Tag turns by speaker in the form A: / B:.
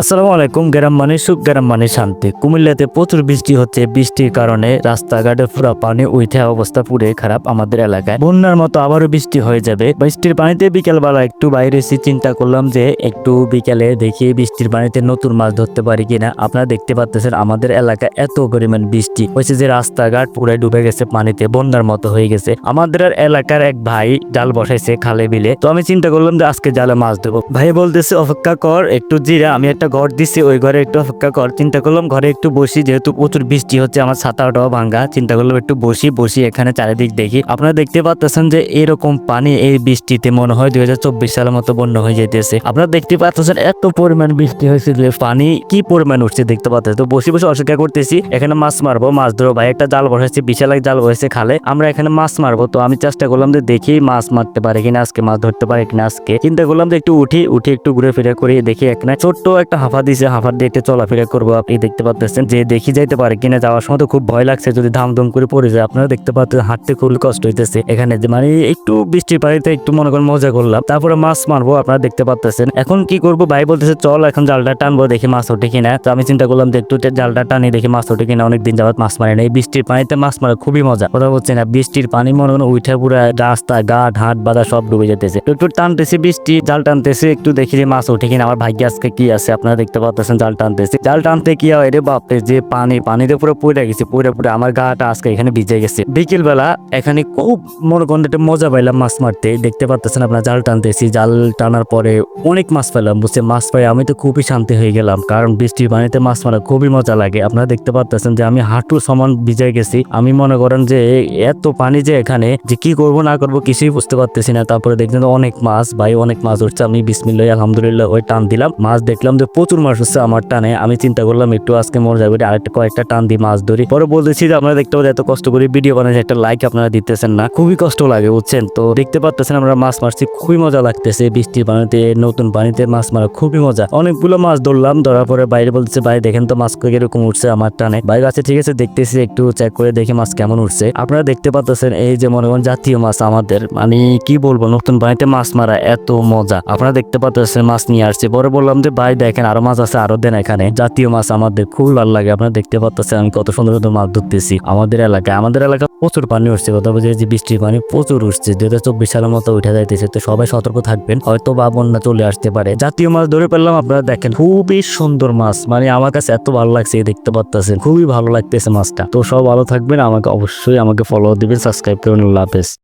A: আসসালামু আলাইকুম, গ্রাম মানে সুখ, গ্রাম মানে শান্তি। কুমিল্লাতে প্রচুর বৃষ্টি হচ্ছে। বৃষ্টির কারণে রাস্তাঘাটে পুরো পানি উঠে অবস্থা পুরে খারাপ আমাদের এলাকায়। বন্যার মতো আবারও বৃষ্টি হয়ে যাবে। বৃষ্টির পানিতে বিকেলবেলা একটু বাইরে এসে চিন্তা করলাম যে, একটু বিকেলে দেখি বৃষ্টির পানিতে নতুন মাছ ধরতে পারি কিনা। আপনারা দেখতে পাচ্ছেন আমাদের এলাকায় এত পরিমাণ বৃষ্টি। হয়েছে যে রাস্তাঘাট পুরো ডুবে গেছে, পানিতে বন্যার মতো হয়ে গেছে। আমাদের আর এলাকার এক ভাই জাল বসাইছে খালে বিলে। তো আমি চিন্তা করলাম যে, আজকে জালে মাছ দেবো ভাই বলতেছে, অপেক্ষা কর, একটু জিরা, আমি একটা ঘর দিছি, ওই ঘরে একটু অপেক্ষা কর। চিন্তা করলাম ঘরে একটু বসি, যেহেতু প্রচুর বৃষ্টি হচ্ছে, আমার ছাতাটাও ভাঙ্গা। চিন্তা করলাম একটু বসি বসি এখানে চারিদিক দেখি। আপনারা দেখতে পাচ্ছেন যে এরকম পানি এই বৃষ্টিতে মনে হয় দুই সালের মতো বন্যা হয়ে যেতেছে। আপনারা দেখতে পাচ্ছেন এত পরিমাণ বৃষ্টি হয়েছে যে পানি কি পরিমাণ উঠছে দেখতে পাচ্ছেন তো বসে বসে অপেক্ষা করতেছি, এখানে মাছ মারবো, মাছ ধরো ভাই, একটা জাল বসাইছে বিশাল এক জাল বসেছে খালে। আমরা এখানে মাছ মারবো, তো আমি চেষ্টা করলাম যে দেখি মাছ মারতে পারে কিনা, আজকে মাছ ধরতে পারে কিনা আজকে। চিন্তা করলাম যে একটু উঠি উঠি একটু ঘুরে ফিরে করি, দেখি এখানে ছোট্ট একটা হাফা দিছে হাফার দিয়ে একটু চলাফেরা করব। আপনি দেখতে পাচ্ছেন যে দেখি যাইতে পারে কিনা, যাওয়ার সময় তো খুব ভয় লাগছে, যদি ধাম ধুম করে পড়ে যায়। আপনারা দেখতে পাচ্ছেন হাঁটতে খুবই কষ্ট হইতেছে। এখানে মানে একটু বৃষ্টির পানিতে একটু মনে করেন মজা করলাম। তারপরে মাছ মারবো, আপনারা দেখতে পাচ্ছেন এখন কি করব? ভাই বলতেছে, চল, এখন জালটা টানবো, দেখি মাছ ওঠে কিনা। তো আমি চিন্তা করলাম যে একটু জালটা টানি, দেখি মাছ ওঠে কিনা। অনেকদিন যাবত মাছ মারে না এই বৃষ্টির পানিতে মাছ মারা খুবই মজা। কথা বলছে না, বৃষ্টির পানি মনে করেন উঠে পুরো রাস্তা, ঘাট, হাট বাদা সব ডুবে যেতেছে একটু টানতেছি বৃষ্টি, জাল টানতেছে, একটু দেখি যে মাছ ওঠে কিনা। আমার ভাগ্যে আজকে কি আছে? আপনারা দেখতে পাচ্ছেন জাল টানতেছি। জাল টানতে কি হয় রে বাপরে, যে পানি, পানিতে পুরো পড়ে গেছে, পড়ে পড়ে আমার গাটা আজকে এখানে ভিজে গেছে। বিকেল বেলা এখানে খুব মনে করেন একটা মজা পাইলাম মাছ মারতে। দেখতে পাচ্ছেন আপনার জাল টানতেছি। জাল টানার পরে অনেক মাছ পেলাম বুঝছে মাছ পাই আমি তো খুবই শান্তি হয়ে গেলাম, কারণ বৃষ্টির পানিতে মাছ মারা খুবই মজা লাগে। আপনারা দেখতে পাচ্ছেন যে আমি হাঁটু সমান ভিজে গেছি। আমি মনে করেন যে এত পানি যে এখানে, যে কি করব, না করব কিছুই বুঝতে পারতেছি না। তারপরে দেখলেন অনেক মাছ, ভাই অনেক মাছ উঠছে। আমি বিসমিল্লাহ, আলহামদুলিল্লাহ, ওই টান দিলাম। মাছ দেখলাম যে প্রচুর মাছ হচ্ছে আমার টানে। আমি চিন্তা করলাম, একটু আজকে মরে যাবে আরেকটা কয়েকটা টান দিয়ে মাছ ধরি। পরে বলতেছি যে, আপনারা দেখতে পাচ্ছেন, এত কষ্ট করে ভিডিও বানাই একটা লাইক আপনারা দিতেছেন না। খুবই কষ্ট লাগে, বুঝছেন? তো দেখতে পাচ্ছেন আমরা মাছ মারছি, খুবই মজা লাগতেছে বৃষ্টির পানিতে, নতুন পানিতে মাছ মারা, খুবই মজা। অনেকগুলো মাছ ধরলাম, ধরার পরে বাইরে বলতেছে, ভাই, দেখেন তো মাছ কীরকম উঠছে আমার টানে। বাইরে আছে ঠিক আছে, দেখতেছি, একটু চেক করে দেখি মাছ কেমন উঠছে। আপনারা দেখতে পাচ্ছেন এই যে মনে করেন, জাতীয় মাছ আমাদের। মানে কি বলব, নতুন পানিতে মাছ মারা, এত মজা। আপনারা দেখতে পাচ্ছেন মাছ নিয়ে আসছে। পরে বললাম যে, ভাই, দেখেন আরও মাছ আছে, আরও দেন এখানে। জাতীয় মাছ আমাদের খুবই ভালো লাগে, আপনারা দেখতে পাচ্ছেন আমি কত সুন্দর সুন্দর মাছ ধরতেছি। আমাদের এলাকায়, আমাদের এলাকা প্রচুর পানি উঠছে, কথা বলছে যে বৃষ্টির পানি প্রচুর উঠছে। দুই হাজার চব্বিশ সালের মতো উঠে যাইতেছে, তো সবাই সতর্ক থাকবেন। হয়তো বা বন্যা চলে আসতে পারে। জাতীয় মাছ ধরে পেলাম আপনারা দেখেন খুবই সুন্দর মাছ। মানে আমার কাছে এত ভালো লাগছে দেখতে পাচ্ছেন খুবই ভালো লাগতেছে মাছটা। তো সব ভালো থাকবেন, আমাকে অবশ্যই আমাকে ফলো দিবেন সাবস্ক্রাইব করুন আল্লাহ হাফেজ।